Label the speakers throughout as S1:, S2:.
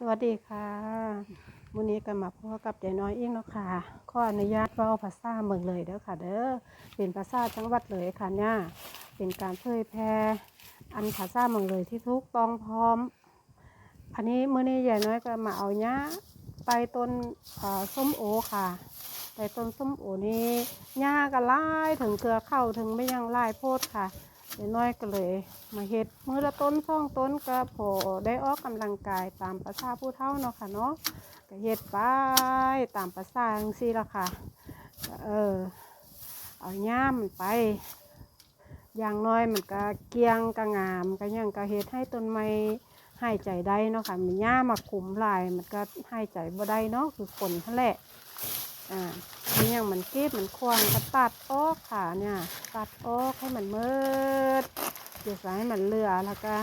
S1: สวัสดีค่ะมื้อนี้ก็มาพบกับยายน้อยอีกเนาะค่ะขออนุญาตเว้าภาษาเมืองเลยเด้อค่ะ เด้อเป็นภาษาจังหวัดเลยค่ะเนี่ยเป็นการเผยแพร่อันภาษาเมืองเลยที่ถูกต้องพร้อม อันนี้เมื้อนี้ยายน้อยก็มาเอาหญ้าใต้ต้นส้มโอค่ะใต้ต้นส้มโอนี้หญ้าก็หลายถึงเกลือเข้าถึงไม่ยังหลายโพดค่ะ น้อยก็เลยมาเฮ็ดมือละต้นสองต้นก็พอได้ออกกำลังกายตามประษาผู้เฒ่าเนาะค่ะเนาะก็เฮ็ดไปตามประษาจังซี่ละค่ะเออเอาย่ามมันไป อย่างน้อยมันก็เกียงก็งามก็ยังก็เฮ็ดให้ต้นไม้หายใจได้เนาะค่ะมีหญ้ามาคุมลายมันก็หายใจบ่ได้เนาะคือฝนนั่นแหละอ่า นี่ยังมันกีบมันควางก็ตัดออกค่ะเนี่ย ตัดออกให้มันเมิดเดี๋ยวใส่ให้มันเหลือแล้วก็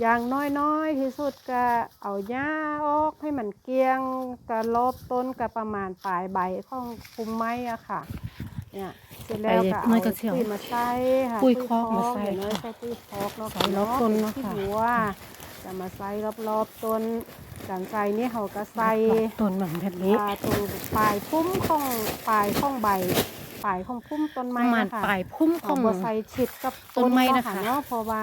S1: อย่างน้อยๆที่สุดก็เอาหญ้าออกให้มันเกลี้ยงก็รอบต้นก็ประมาณปลายใบของคุมไม้อะค่ะ เนี่ยเสร็จแล้วก็
S2: ไอ้น้
S1: เอา
S2: อยก็เสี่ยว
S1: ปุ๋ยมาใส่ค่ะ
S2: ปุ๋ยคอกมาใส่
S1: เดี๋ยวน้อย
S2: ค่ะ
S1: ใส่ปุ๋ยคอกเนาะ
S2: ใส่รอบต้นเนาะ
S1: ที่
S2: ค่ะ
S1: หัวจะมาใส่รอบๆต้น การใส่นี่เขาก็ใส่
S2: ต้นเหมือนแบบนี้
S1: อ่าตรงปลายพุ่มของปลายของใบปลายของพุ่มต้น
S2: ป
S1: ไม้
S2: ระมาณ
S1: นะคะ
S2: ปลายพุ่มข
S1: เอา
S2: อง
S1: บัใส่ชิดกับ
S2: ต้นไม้นะคะ
S1: เนาะเพราะว่า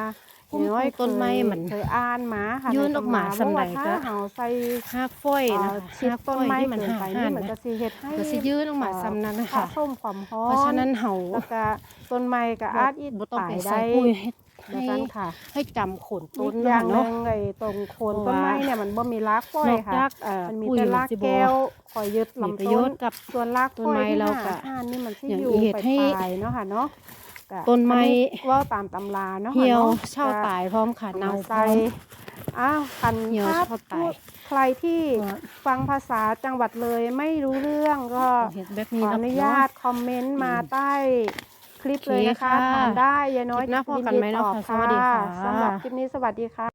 S2: พุ่ม
S1: น้อย
S2: ของต้นไม้
S1: เคย
S2: มัน
S1: เคยอ่านมาค่ะ
S2: ยื่นออกมา
S1: ในตำร
S2: สำใด
S1: ว่า
S2: ก็
S1: ถ้าเอาใส่
S2: ห้าฝ้อย
S1: อ่า
S2: นะคะ
S1: ชิด
S2: ห้า
S1: ต้
S2: ฝ้
S1: น
S2: อย
S1: ไม้
S2: ที่มัน
S1: เกินไป
S2: ห่า
S1: นี่
S2: ง
S1: มัน
S2: ๆ
S1: ก็
S2: นะ
S1: สิเฮ็ดให้
S2: ก็สิยื่นออกมาซ้ำนั้นนะ
S1: สะ
S2: คะ
S1: สมความร้อน
S2: เพราะฉะนั้นเห่า
S1: แล้วก็ต้นไม้ก็อาจอี
S2: บ่ต้องไป
S1: ตาย
S2: ใส่
S1: ได้
S2: ปุ๋ยให้
S1: ดัง
S2: ให้
S1: นั้นค่ะ
S2: ให้จำโขนต้
S1: อี
S2: น
S1: กอย่างห
S2: เนาะ
S1: นึงไอ้ตรงโคน
S2: เพ
S1: ต้
S2: ราะ
S1: น
S2: ว่า
S1: ไม้เนี่ยมันบ่มีรากฝ้อย
S2: นอก
S1: ค่ะ
S2: จากเอ่อ
S1: มันมี
S2: ปุ๋ย
S1: แต่
S2: มัน
S1: ราก
S2: สิบ่
S1: แก้วคอยยึด
S2: มี
S1: ลำ
S2: ประ
S1: ต้
S2: โย
S1: น
S2: ชน์กับ
S1: ส่วนราก
S2: ต้นไม้
S1: ที่
S2: เราก็
S1: หานี่มันที่
S2: อย่าง
S1: อยู่
S2: เฮ็ด
S1: ไป
S2: ให้
S1: ปลายเนาะค่ะเนาะก็
S2: ต้นไม้
S1: อัว่าตามตำราเนาะค่ะ
S2: เหี่ยว
S1: นาะ
S2: เช่าตายพร้อมค่ะ
S1: ก็
S2: เน่า
S1: เอา
S2: พร้
S1: ใส่
S2: อม
S1: อ้าวคัน
S2: เหี่ยว
S1: ถ้า
S2: เช่าตาย
S1: ใครที่
S2: ว่า
S1: ฟังภาษาจังหวัดเลยไม่รู้เรื่องก็
S2: เห็ดแบบ
S1: ข
S2: นี้
S1: ออ
S2: เนาะ
S1: นุญาตคอมเมนต์มาใต้ คลิปเลยนะคะ
S2: โอเคค่ะ
S1: ถามได้ยายน้อย
S2: คลิปหน้าพบกันไหมเนาะ
S1: ยิดีตอบ
S2: ค่ะสวัสดีค่ะ
S1: สำหรับคลิปนี้สวัสดีค่ะ